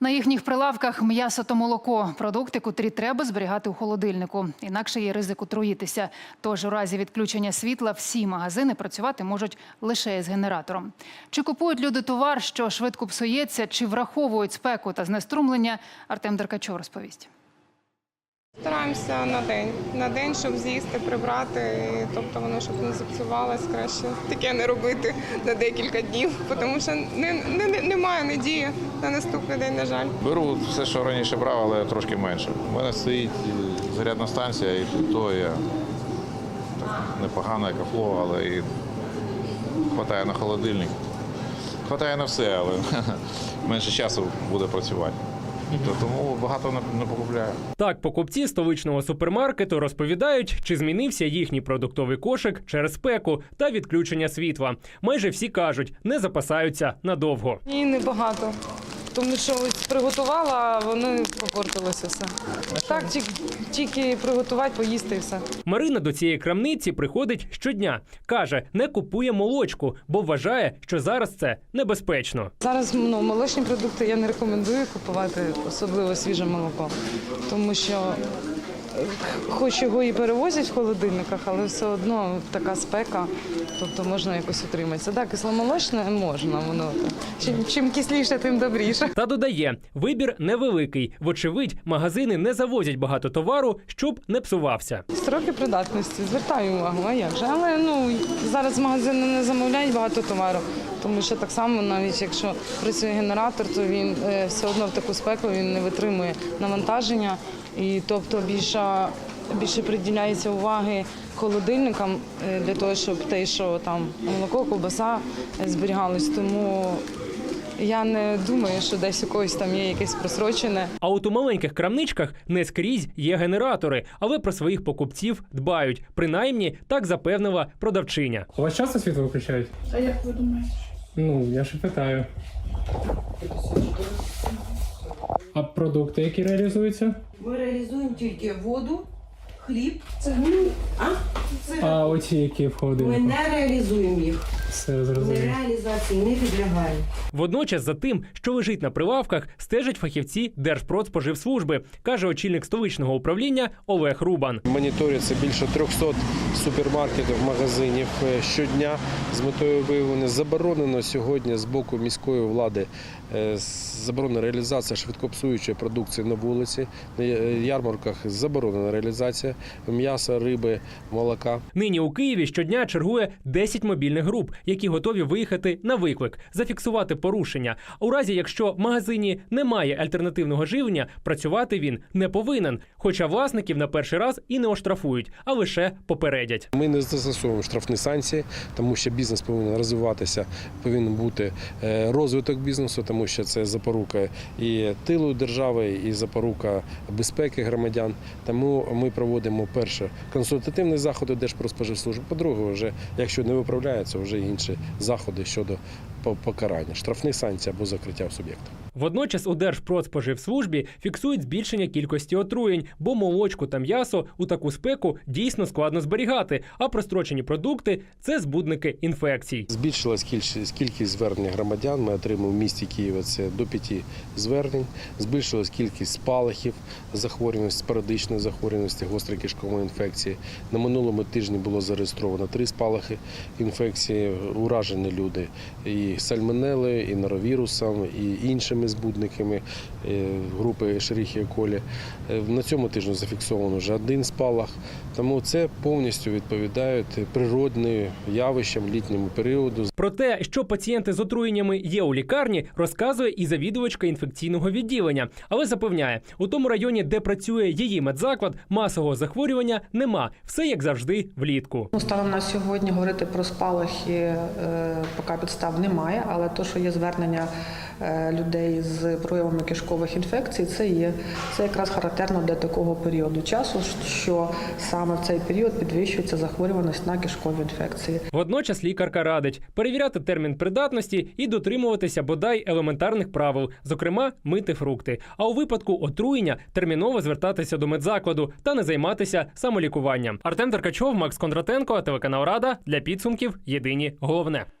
На їхніх прилавках м'ясо та молоко продукти, котрі треба зберігати у холодильнику. Інакше є ризик отруїтися. Тож у разі відключення світла всі магазини працювати можуть лише з генератором. Чи купують люди товар, що швидко псується, чи враховують спеку та знеструмлення? Артем Деркачов розповість. Стараємося на день. На день, щоб з'їсти, прибрати, тобто воно щоб не зіпсувалось, краще таке не робити на декілька днів, тому що не, не, не- немає надії на наступний день, на жаль. Беру все, що раніше брав, але трошки менше. У мене стоїть зарядна станція, і то я так, непогане кафло, але і хватає на холодильник. Хватає на все, але менше часу буде працювати. То Тому багато не, не покупляю. Так, покупці столичного супермаркету розповідають, чи змінився їхній продуктовий кошик через спеку та відключення світла. Майже всі кажуть, не запасаються надовго. Ні, небагато. Тому що ось приготувала, а вони попортилося все. Так, тільки, тільки приготувати, поїсти і все. Марина до цієї крамниці приходить щодня. каже, не купує молочку, бо вважає, що зараз це небезпечно. Зараз ну, молочні продукти я не рекомендую купувати, особливо свіже молоко. Тому що хоч його і перевозять в холодильниках, але все одно така спека, тобто можна якось утриматися. Так, кисломолочне можна, воно. Чим, чим кисліше, тим добріше. Та додає, вибір невеликий. Вочевидь, магазини не завозять багато товару, щоб не псувався. Строки придатності, звертаю увагу, а як же. Але ну зараз магазини не замовляють багато товару, тому що так само, навіть якщо працює генератор, то він е, все одно в таку спеку він не витримує навантаження, і тобто більше, більше приділяється уваги холодильникам е, для того, щоб те, що там молоко, ковбаса е, зберігалось. Тому я не думаю, що десь у когось там є якесь просрочене. А от у маленьких крамничках не скрізь є генератори, але про своїх покупців дбають. Принаймні так запевнила продавчиня. У вас часто світло виключають? А як ви думаєте? Ну, я ж і питаю. А продукти, які реалізуються? Ми реалізуємо тільки воду, хліб. Це? А? Це А оці, які входили. ми не реалізуємо їх. Все зрозуміло. реалізації не підлягаємо. Водночас за тим, що лежить на прилавках, стежать фахівці Держпродспоживслужби, каже очільник столичного управління Олег Рубан. Моніториться більше 300 супермаркетів, магазинів е, щодня з метою виявлення. Заборонено сьогодні з боку міської влади е, заборонена реалізація швидкопсуючої продукції на вулиці. На е, ярмарках заборонена реалізація м'яса, риби, молока. Нині у Києві щодня чергує 10 мобільних груп, які готові виїхати на виклик, зафіксувати порушення. У разі, якщо в магазині немає альтернативного живлення, працювати він не повинен. Хоча власників на перший раз і не оштрафують, а лише попередять. Ми не застосовуємо штрафні санкції, тому що бізнес повинен розвиватися, повинен бути е, розвиток бізнесу, тому що це запорука і тилу держави, і запорука безпеки громадян. Тому ми проводимо перше консультативні заходи Держпродспоживслужби. По-друге, вже якщо не виправляється, вже інші заходи щодо покарання, штрафних санкцій або закриття суб'єкту. Водночас у Держпродспоживслужбі фіксують збільшення кількості отруєнь, бо молочку та м'ясо у таку спеку дійсно складно зберігати, а прострочені продукти це збудники інфекцій. Збільшилась кількість, звернень громадян. Ми отримали в місті Києва це до п'яти звернень. Збільшилась кількість спалахів захворюваності, спорадичної захворюваності, гострої кишкової інфекції. На минулому тижні було зареєстровано три спалахи інфекції, уражені люди і сальмонелою, і норовірусом, і іншими збудниками е, групи Escherichia coli. Е, На цьому тижні зафіксовано вже один спалах. Тому це повністю відповідає природним явищам літньому періоду. Про те, що пацієнти з отруєннями є у лікарні, розказує і завідувачка інфекційного відділення, але запевняє, у тому районі, де працює її медзаклад, масового захворювання нема. Все як завжди влітку. Ну, станом на сьогодні говорити про спалахи е, поки підстав немає, але то, що є звернення е, людей з проявами кишкових інфекцій, це є це якраз характерно для такого періоду часу, що саме в цей період підвищується захворюваність на кишкові інфекції. Водночас лікарка радить перевіряти термін придатності і дотримуватися бодай елементарних правил, зокрема мити фрукти. А у випадку отруєння терміново звертатися до медзакладу та не займатися самолікуванням. Артем Деркачов, Макс Кондратенко, телеканал Рада для підсумків. Єдині головне.